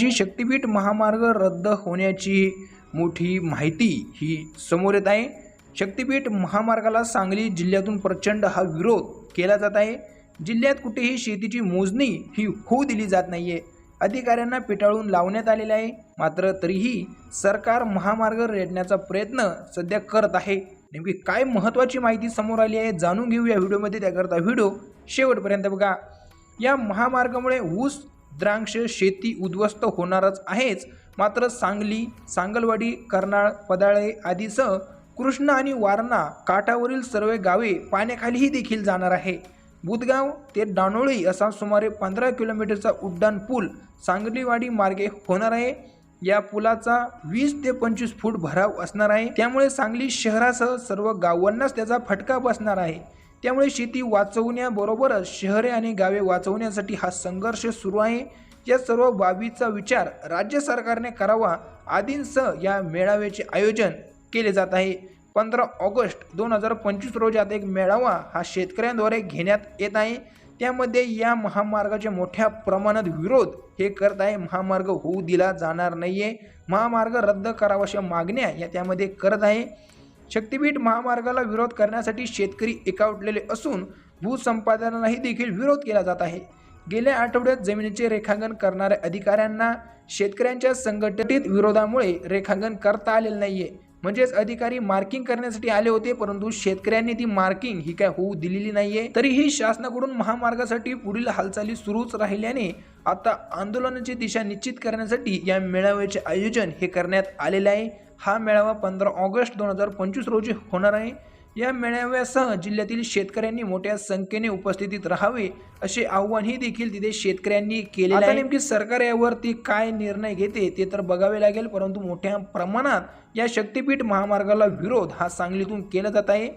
जी शक्तीपीठ महामार्ग रद्द होण्याची मोठी माहिती ही समोर येत आहे. शक्तीपीठ महामार्गाला सांगली जिल्ह्यातून प्रचंड हा विरोध केला जात आहे. जिल्ह्यात कुठेही शेतीची मोजणी ही होऊ दिली जात नाही आहे अधिकाऱ्यांना पिटाळून लावण्यात आलेले आहे. मात्र तरीही सरकार महामार्ग रेडण्याचा प्रयत्न सध्या करत आहे. नेमकी काय महत्त्वाची माहिती समोर आली आहे जाणून घेऊ या व्हिडिओमध्ये त्याकरता व्हिडिओ शेवटपर्यंत बघा. या महामार्गामुळे ऊस द्राक्ष शेती उद्ध्वस्त होणारच आहेच. मात्र सांगली सांगलवाडी कर्नाळ पदाळे आदीसह कृष्णा आणि वारणा काठावरील सर्व गावे पाण्याखालीही देखील जाणार आहे. बुधगाव ते डानोळी असा सुमारे पंधरा किलोमीटरचा उड्डाण पूल सांगलीवाडी मार्गे होणार आहे. या पुलाचा वीस ते पंचवीस फूट भराव असणार आहे. त्यामुळे सांगली शहरासह सर्व गावांनाच त्याचा फटका बसणार आहे. त्यामुळे शेती वाचवण्याबरोबरच शहरे आणि गावे वाचवण्यासाठी हा संघर्ष सुरू आहे. या सर्व बाबीचा विचार राज्य सरकारने करावा आदींसह या मेळाव्याचे आयोजन केले जात आहे. पंधरा ऑगस्ट दोन हजार पंचवीस रोजी आता एक मेळावा हा शेतकऱ्यांद्वारे घेण्यात येत आहे. त्यामध्ये या महामार्गाचे मोठ्या प्रमाणात विरोध हे करत आहे. महामार्ग होऊ दिला जाणार नाही आहे महामार्ग रद्द करावा अशा मागण्या या त्यामध्ये करत आहे. शक्तीपीठ महामार्गाला विरोध करण्यासाठी शेतकरी एकावटलेले असून भूसंपादनालाही देखील विरोध केला जात आहे. गेल्या आठवड्यात जमिनीचे रेखांकन करणाऱ्या अधिकाऱ्यांना शेतकऱ्यांच्या संघटित विरोधामुळे रेखांकन करता आलेलं नाहीये. म्हणजेच अधिकारी मार्किंग करण्यासाठी आले होते परंतु शेतकऱ्यांनी ती मार्किंग ही काय होऊ दिलेली नाहीये. तरीही शासनाकडून महामार्गासाठी पुढील हालचाली सुरूच राहिल्याने आता आंदोलनाची दिशा निश्चित करण्यासाठी या मेळाव्याचे आयोजन हे करण्यात आलेले आहे. हा मेळावा पंधरा ऑगस्ट दोन हजार पंचवीस रोजी होणार आहे. या मेळाव्यासह जिल्ह्यातील शेतकऱ्यांनी मोठ्या संख्येने उपस्थितीत राहावे असे आव्हानही देखील तिथे शेतकऱ्यांनी केले आहे. नेमकी सरकार यावरती काय निर्णय घेते ते तर बघावे लागेल परंतु मोठ्या प्रमाणात या शक्तीपीठ महामार्गाला विरोध हा सांगलीतून केला जात आहे.